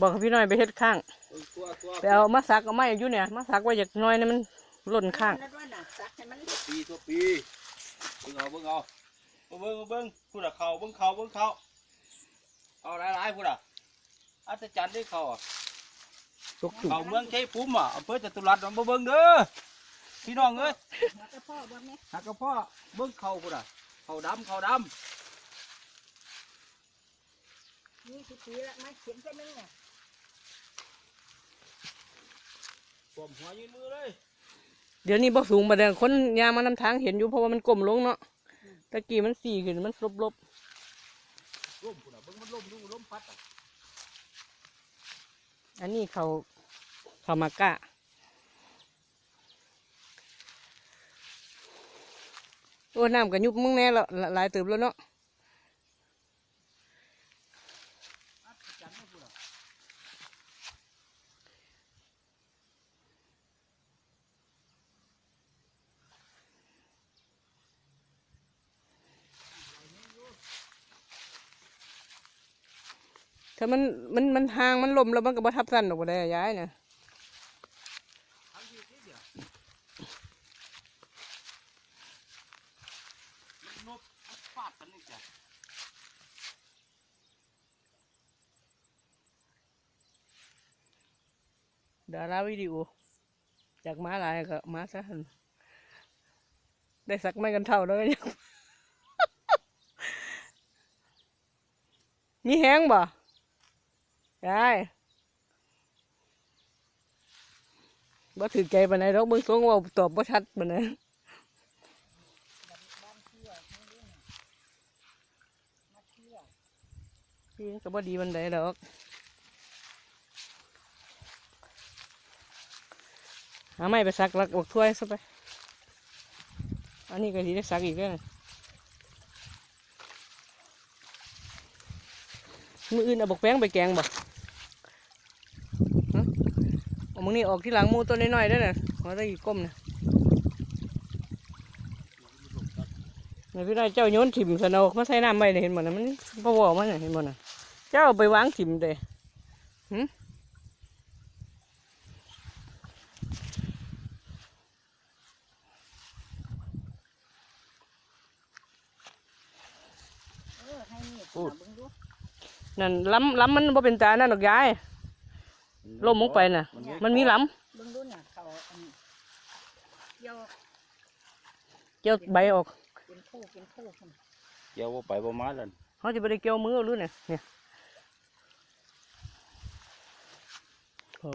บอกให้พี่น้อยไปเฮ็ดข้างตัวตัวไปเอามาสักเอาไม้อยู่เนี่ยมาสักไว้จากหน้อยนี่มันหล่นข้างนั่นว่าน่ะซักให้มันปีตัวปีเบิ่งเอาเบิ่งเอาเบิ่งเบิ่งพูดอะเขาเบิ่งเขาเบิ่งเขาเอาหลายๆพูดอะอัศจรรย์ได้เขาอะตกจุ่มเขาเมืองชัยภูมิอะอำเภอจตุรัสมาเบิ่งเด้อพี่น้องเอ้ยหัวกระพ่อบ่แม่หักกระเพาะเบิ่งเขาพูดอะเขาดำเขาด นี่สิปีละมาเขียนแค่นึงเนี่ยำผมหัวยืนมือเลย เดี๋ยวนี้บ่สูงมาเดินคนยางมานำทางเห็นอยู่เพราะว่ามันก้มลงเนาะตะกี้มันสี่ขึ้นมันลบล่มพูดอะเบิ่งมันล่มดูล่มพัดอะๆอันนี้เขาเขามากะโอ้น้ำกับยุบมึงแน่และหลายเติบแล้วเนาะ อัศจรรย์ได้พูดอะ ถ้ามันมันมันห่างมันลมแล้วมันก็บ่ทับสั้นออกมาได้ย้ายนะทำทีนิดเดียวมันนบมันฟาดกันนี่จ้ะดาราวิดีโอจากม้าลายก็ม้าซะหั่นได้สักไม่กันเท่าแล้วยังมีแห้งบ่ ยายบ่ถือใจปานใดดอกเบิ่งทรงเว่าตอบบ่ชัดปานใดพี่ก็บ่ดีปานใดดอกหาไม้ไปซักลักบอกถ้วยซะไป อันนี้ก็สิได้ซักอีกแล้วนะมืออื่นเอาบกแป้งไปแกงบ่ มึงนี่ออกที่หลังหมูตัวน้อยๆได้อน่ะหัวตะกี้ก้มน่ะนี่พี่นายเจ้าโยนถิ่มสนอกมาใส่น้ำไว้เลยเห็นบ่น่ะมันพอวอมันน่ะเห็นบ่น่ะเจ้าเอาไปวางถิ่มเด้หึเออให้นี่เอาเบิ่งดูนั่นล้ำล้ำมันบ่เป็นตานั่นดอกยาย ล่มลงไปน่ะ มันมีล้เบิ่งดูน่ะเขาอันเกี่ยวำเกี่ยวใบออกเป็นคู่เป็นคู่พุ่นเดี๋ยวว่าไปประมาณนั้นเขาจะไปได้เกี่ยวมือหรือเนี่ยเนี่ยโอ้